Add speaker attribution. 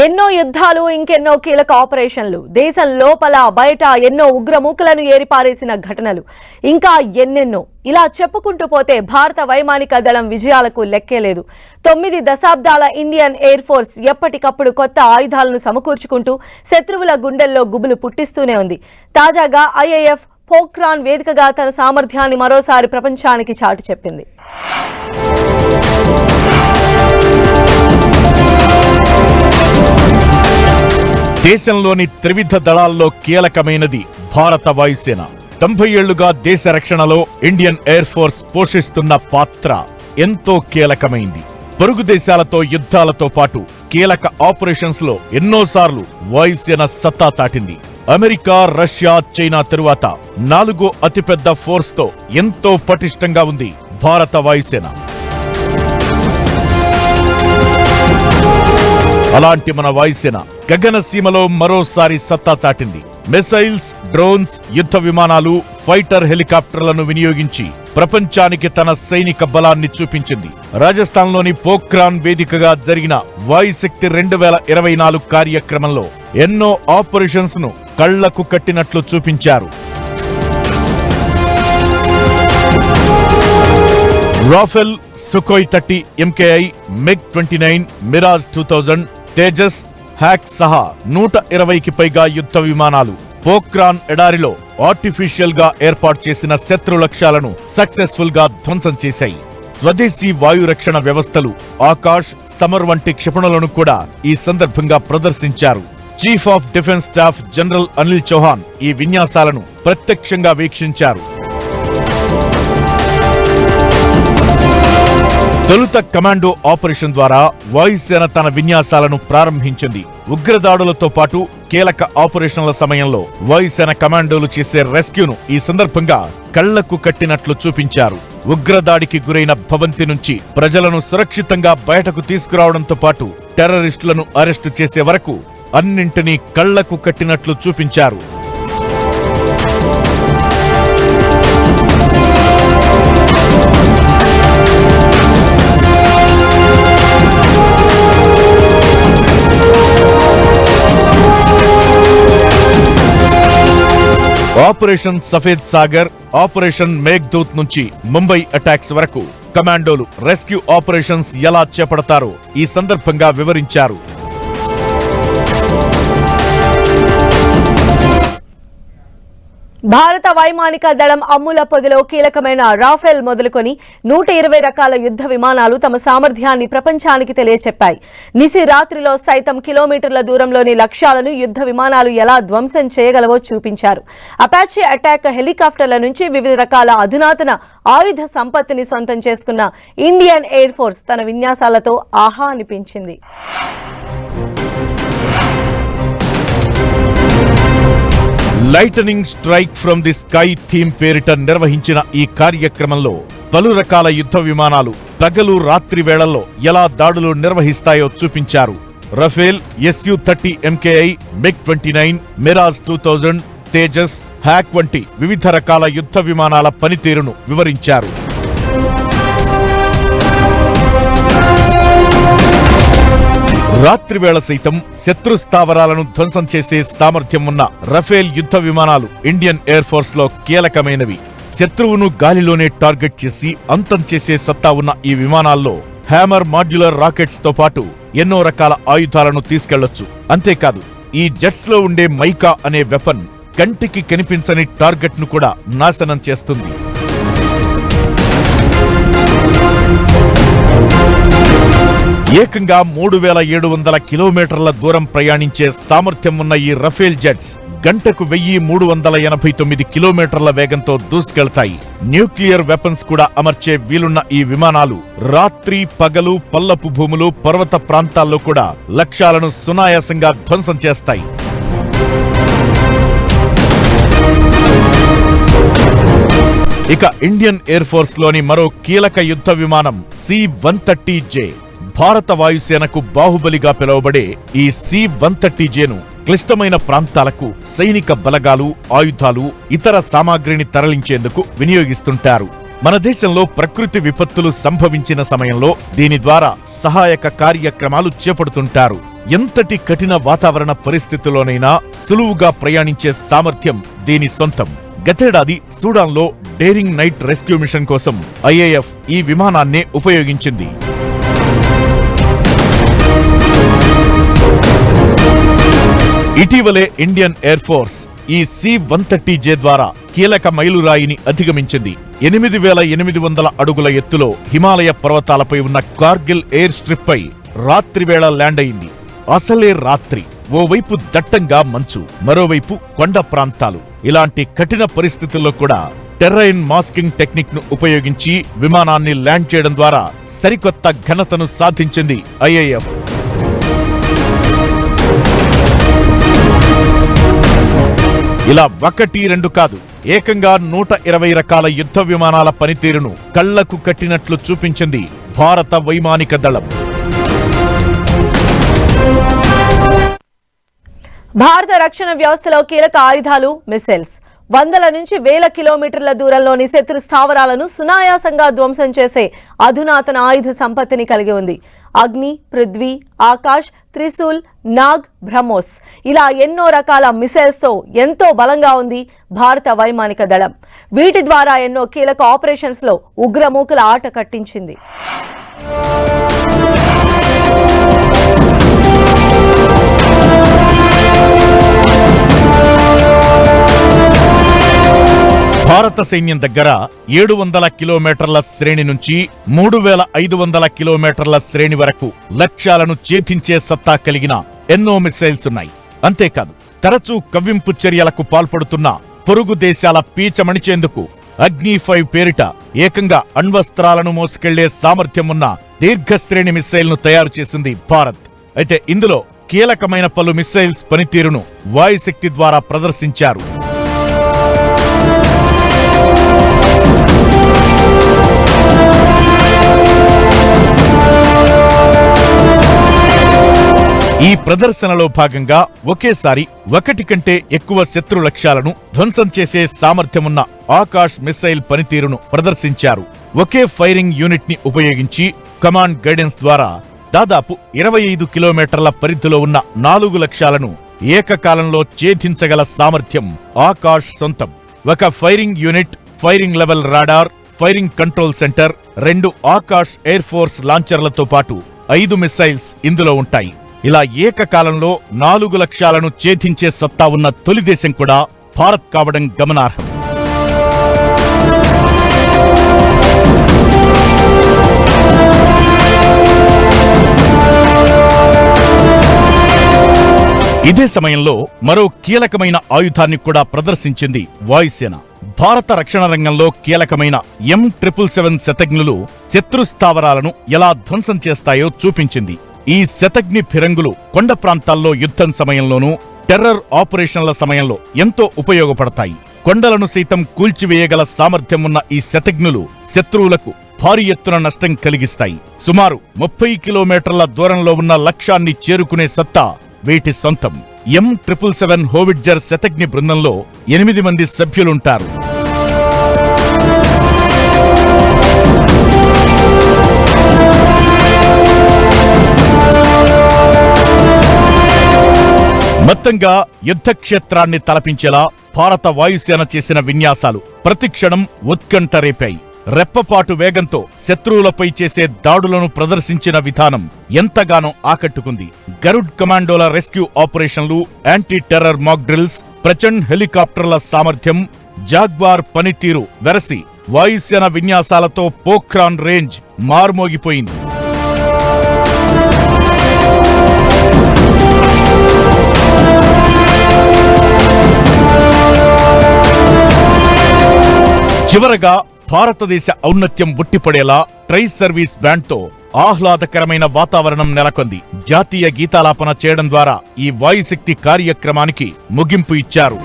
Speaker 1: ఎన్నో యుద్ధాలు ఇంకెన్నో కీలక ఆపరేషన్లు. దేశం లోపల బయట ఎన్నో ఉగ్రమూకలను ఏరిపారేసిన ఘటనలు. ఇంకా ఎన్నెన్నో. ఇలా చెప్పుకుంటూ పోతే భారత వైమానిక దళం విజయాలకు లెక్కే లేదు. తొమ్మిది దశాబ్దాల ఇండియన్ ఎయిర్ ఫోర్స్ ఎప్పటికప్పుడు కొత్త ఆయుధాలను సమకూర్చుకుంటూ శత్రువుల గుండెల్లో గుబులు పుట్టిస్తూనే ఉంది. తాజాగా ఐఏఎఫ్ పోఖ్రాన్ వేదికగా తన సామర్థ్యాన్ని మరోసారి ప్రపంచానికి చాటు చెప్పింది.
Speaker 2: దేశంలోని త్రివిధ దళాల్లో కీలకమైనది భారత వాయుసేన. తొంభై ఏళ్ళుగా దేశ రక్షణలో ఇండియన్ ఎయిర్ ఫోర్స్ పోషిస్తున్న పాత్ర ఎంతో కీలకమైంది. పొరుగు దేశాలతో యుద్ధాలతో పాటు కీలక ఆపరేషన్స్లో ఎన్నోసార్లు వాయుసేన సత్తా చాటింది. అమెరికా రష్యా చైనా తరువాత నాలుగో అతిపెద్ద ఫోర్స్తో ఎంతో పటిష్టంగా ఉంది భారత వాయుసేన. అలాంటి మన వాయుసేన గగన సీమలో మరోసారి సత్తా చాటింది. మిసైల్స్ డ్రోన్స్ యుద్ధ విమానాలు ఫైటర్ హెలికాప్టర్లను వినియోగించి ప్రపంచానికి తన సైనిక బలాన్ని చూపించింది. రాజస్థాన్లోని పోఖ్రాన్ వేదికగా జరిగిన వాయుశక్తి రెండు వేల ఇరవై నాలుగు కార్యక్రమంలో ఎన్నో ఆపరేషన్స్ను కళ్ళకు కట్టినట్లు చూపించారు. Rafale Sukhoi thirty MKI MiG twenty nine Mirage two thousand Tejas Hawk సహా నూట ఇరవైకి పైగా యుద్ధ విమానాలు పోక్రాన్ ఎడారిలో ఆర్టిఫిషియల్గా ఏర్పాటు చేసిన శత్రు లక్ష్యాలను సక్సెస్ఫుల్గా ధ్వంసం చేశాయి. స్వదేశీ వాయు రక్షణ వ్యవస్థలు ఆకాష్ సమర్ వంటి క్షిపణులను కూడా ఈ సందర్భంగా ప్రదర్శించారు. Chief of defence staff general Anil Chauhan ఈ విన్యాసాలను ప్రత్యక్షంగా వీక్షించారు. తొలుత కమాండో ఆపరేషన్ ద్వారా వాయుసేన తన విన్యాసాలను ప్రారంభించింది. ఉగ్రదాడులతో పాటు కీలక ఆపరేషన్ల సమయంలో వాయుసేన కమాండోలు చేసే రెస్క్యూను ఈ సందర్భంగా కళ్ళకు కట్టినట్లు చూపించారు. ఉగ్రదాడికి గురైన భవంతి నుంచి ప్రజలను సురక్షితంగా బయటకు తీసుకురావడంతో పాటు టెర్రరిస్టులను అరెస్టు చేసే వరకు అన్నింటినీ కళ్ళకు కట్టినట్లు చూపించారు. ఆపరేషన్ సఫేద్ సాగర్ ఆపరేషన్ మేఘ్దూత్ నుంచి ముంబై అటాక్స్ వరకు కమాండోలు రెస్క్యూ ఆపరేషన్స్ ఎలా చేపడతారో ఈ సందర్భంగా వివరించారు.
Speaker 1: భారత వైమానిక దళం అమ్ముల పొదిలో కీలకమైన రాఫెల్ మొదలుకొని నూట ఇరవై రకాల యుద్ధ విమానాలు తమ సామర్థ్యాన్ని ప్రపంచానికి తెలియచెప్పాయి. నిసి రాత్రిలో సైతం కిలోమీటర్ల దూరంలోని లక్ష్యాలను యుద్ధ విమానాలు ఎలా ధ్వంసం చేయగలవో చూపించారు. అపాచీ అటాక్ హెలికాప్టర్ల నుంచి వివిధ రకాల అధునాతన ఆయుధ సంపత్తిని సొంతం చేసుకున్న ఇండియన్ ఎయిర్ ఫోర్స్ తన విన్యాసాలతో ఆహా అనిపించింది.
Speaker 2: Lightning strike from the sky theme పేరిట నిర్వహించిన ఈ కార్యక్రమంలో పలు రకాల యుద్ధ విమానాలు పగలు రాత్రి వేళల్లో ఎలా దాడులు నిర్వహిస్తాయో చూపించారు. Rafale SU thirty MKI MiG twenty nine Mirage two thousand Tejas Hawk వంటి వివిధ రకాల యుద్ధ విమానాల పనితీరును వివరించారు. రాత్రివేళ సైతం శత్రు స్థావరాలను ధ్వంసం చేసే సామర్థ్యం ఉన్న రఫేల్ యుద్ధ విమానాలు ఇండియన్ ఎయిర్ ఫోర్స్లో కీలకమైనవి. శత్రువును గాలిలోనే టార్గెట్ చేసి అంతం చేసే సత్తా ఉన్న ఈ విమానాల్లో హ్యామర్ మాడ్యులర్ రాకెట్స్తో పాటు ఎన్నో రకాల ఆయుధాలను తీసుకెళ్ళొచ్చు. అంతేకాదు ఈ జెట్స్లో ఉండే మైకా అనే వెపన్ కంటికి కనిపించని టార్గెట్ను కూడా నాశనం చేస్తుంది. ఏకంగా మూడు వేల ఏడు వందల కిలోమీటర్ల దూరం ప్రయాణించే సామర్థ్యం ఉన్న ఈ రఫేల్ జెట్స్ గంటకు వెయ్యి మూడు వందల ఎనభై తొమ్మిది కిలోమీటర్ల వేగంతో దూసుకెళ్తాయి. న్యూక్లియర్ వెపన్స్ కూడా అమర్చే వీలున్న ఈ విమానాలు రాత్రి పగలు పల్లపు భూములు పర్వత ప్రాంతాల్లో కూడా లక్ష్యాలను సునాయాసంగా ధ్వంసం చేస్తాయి. ఇక ఇండియన్ ఎయిర్ ఫోర్స్లోని మరో కీలక యుద్ధ విమానం సి వన్ థర్టీ జే. భారత వాయుసేనకు బాహుబలిగా పిలువబడే ఈ సి వన్ థర్టీ జేను క్లిష్టమైన ప్రాంతాలకు సైనిక బలగాలు ఆయుధాలు ఇతర సామాగ్రిని తరలించేందుకు వినియోగిస్తుంటారు. మన దేశంలో ప్రకృతి విపత్తులు సంభవించిన సమయంలో దీని ద్వారా సహాయక కార్యక్రమాలు చేపడుతుంటారు. ఎంతటి కఠిన వాతావరణ పరిస్థితుల్లోనైనా సులువుగా ప్రయాణించే సామర్థ్యం దీని సొంతం. గతేడాది సూడాన్లో డేరింగ్ నైట్ రెస్క్యూ మిషన్ కోసం ఐఏఎఫ్ ఈ విమానాన్నే ఉపయోగించింది. ఇటీవలే ఇండియన్ ఎయిర్ ఫోర్స్ ఈ సి వన్ థర్టీ జే ద్వారా కీలక మైలురాయిని అధిగమించింది. ఎనిమిది వేల ఎనిమిది వందల అడుగుల ఎత్తులో హిమాలయ పర్వతాలపై ఉన్న కార్గిల్ ఎయిర్ స్ట్రిప్ పై రాత్రివేళ ల్యాండ్ అయింది అసలే రాత్రి. ఓవైపు దట్టంగా మంచు మరోవైపు కొండ ప్రాంతాలు. ఇలాంటి కఠిన పరిస్థితుల్లో కూడా టెర్రైన్ మాస్కింగ్ టెక్నిక్ను ఉపయోగించి విమానాన్ని ల్యాండ్ చేయడం ద్వారా సరికొత్త ఘనతను సాధించింది ఐఏఎఫ్ ఇలా ఒకటి రెండు కాదు. ఏకంగా నూట ఇరవై రకాల యుద్ధ విమానాల పనితీరును కళ్ళకు కట్టినట్లు చూపించింది భారత వైమానిక దళం.
Speaker 1: భారత రక్షణ వ్యవస్థలో కీలక ఆయుధాలు మిసైల్స్ వందల నుంచి వేల కిలోమీటర్ల దూరంలోని శత్రు స్థావరాలను సునాయాసంగా ధ్వంసం చేసే అధునాతన ఆయుధ సంపత్తిని కలిగి ఉంది. అగ్ని పృథ్వీ ఆకాష్ త్రిశూల్ నాగ్ బ్రహ్మోస్. ఇలా ఎన్నో రకాల మిసైల్స్తో ఎంతో బలంగా ఉంది భారత వైమానిక దళం. వీటి ద్వారా ఎన్నో కీలక ఆపరేషన్స్లో ఉగ్రమూకల ఆట కట్టించింది.
Speaker 2: భారత సైన్యం దగ్గర ఏడు వందల కిలోమీటర్ల శ్రేణి నుంచి మూడు వేల ఐదు వందల కిలోమీటర్ల శ్రేణి వరకు లక్ష్యాలను ఛేదించే సత్తా కలిగిన ఎన్నో మిసైల్స్ ఉన్నాయి. అంతేకాదు తరచూ కవ్వింపు చర్యలకు పాల్పడుతున్న పొరుగు దేశాల పీచమణిచేందుకు అగ్ని ఫైవ్ పేరిట ఏకంగా అణ్వస్త్రాలను మోసుకెళ్ళే సామర్థ్యం ఉన్న దీర్ఘశ్రేణి మిస్సైల్ను తయారు చేసింది భారత్. అయితే ఇందులో కీలకమైన పలు మిస్సైల్స్ పనితీరును వాయుశక్తి ద్వారా ప్రదర్శించారు. ఈ ప్రదర్శనలో భాగంగా ఒకేసారి ఒకటి కంటే ఎక్కువ శత్రు లక్ష్యాలను ధ్వంసం చేసే సామర్థ్యమున్న ఆకాష్ మిసైల్ పనితీరును ప్రదర్శించారు. ఒకే ఫైరింగ్ యూనిట్ని ఉపయోగించి కమాండ్ గైడెన్స్ ద్వారా దాదాపు ఇరవై ఐదు కిలోమీటర్ల పరిధిలో ఉన్న నాలుగు లక్ష్యాలను ఏకకాలంలో ఛేదించగల సామర్థ్యం ఆకాష్ సొంతం. ఒక firing unit firing level radar firing control centre రెండు ఆకాష్ ఎయిర్ ఫోర్స్ లాంచర్లతో పాటు ఐదు మిసైల్స్ ఇందులో ఉంటాయి. ఇలా ఏకకాలంలో నాలుగు లక్ష్యాలను ఛేదించే సత్తా ఉన్న తొలి దేశం కూడా భారత్ కావడం గమనార్హం. ఇదే సమయంలో మరో కీలకమైన ఆయుధాన్ని కూడా ప్రదర్శించింది వాయుసేన. భారత రక్షణ రంగంలో కీలకమైన ఎం ట్రిపుల్ సెవెన్ శతజ్ఞులు శత్రు స్థావరాలను ఎలా ధ్వంసం చేస్తాయో చూపించింది. ఈ శతగ్ని ఫిరంగులు కొండ ప్రాంతాల్లో యుద్ధం సమయంలోనూ టెర్రర్ ఆపరేషన్ల సమయంలో ఎంతో ఉపయోగపడతాయి. కొండలను సైతం కూల్చివేయగల సామర్థ్యం ఉన్న ఈ శతజ్ఞులు శత్రువులకు భారీ ఎత్తున నష్టం కలిగిస్తాయి. సుమారు ముప్పై కిలోమీటర్ల దూరంలో ఉన్న లక్ష్యాన్ని చేరుకునే సత్తా వీటి సొంతం. ఎం ట్రిపుల్ సెవెన్ హోవిడ్జర్ శతజ్ఞి బృందంలో ఎనిమిది మంది సభ్యులుంటారు. మొత్తంగా యుద్ధక్షేత్రాన్ని తలపించేలా భారత వాయుసేన చేసిన విన్యాసాలు ప్రతిక్షణం ఉత్కంఠ రేపాయి. రెప్పపాటు వేగంతో శత్రువులపై చేసే దాడులను ప్రదర్శించిన విధానం ఎంతగానో ఆకట్టుకుంది. గరుడ్ కమాండోల రెస్క్యూ ఆపరేషన్లు anti terror mock drills Prachand హెలికాప్టర్ల సామర్థ్యం జాగ్వార్ పనితీరు వెరసి వాయుసేన విన్యాసాలతో పోఖ్రాన్ రేంజ్ మార్మోగిపోయింది. చివరగా భారతదేశ ఔన్నత్యం బుట్టిపడేలా ట్రై సర్వీస్ బ్యాండ్తో ఆహ్లాదకరమైన వాతావరణం నెలకొంది. జాతీయ గీతాలాపన చేయడం ద్వారా ఈ వాయుశక్తి కార్యక్రమానికి ముగింపు ఇచ్చారు.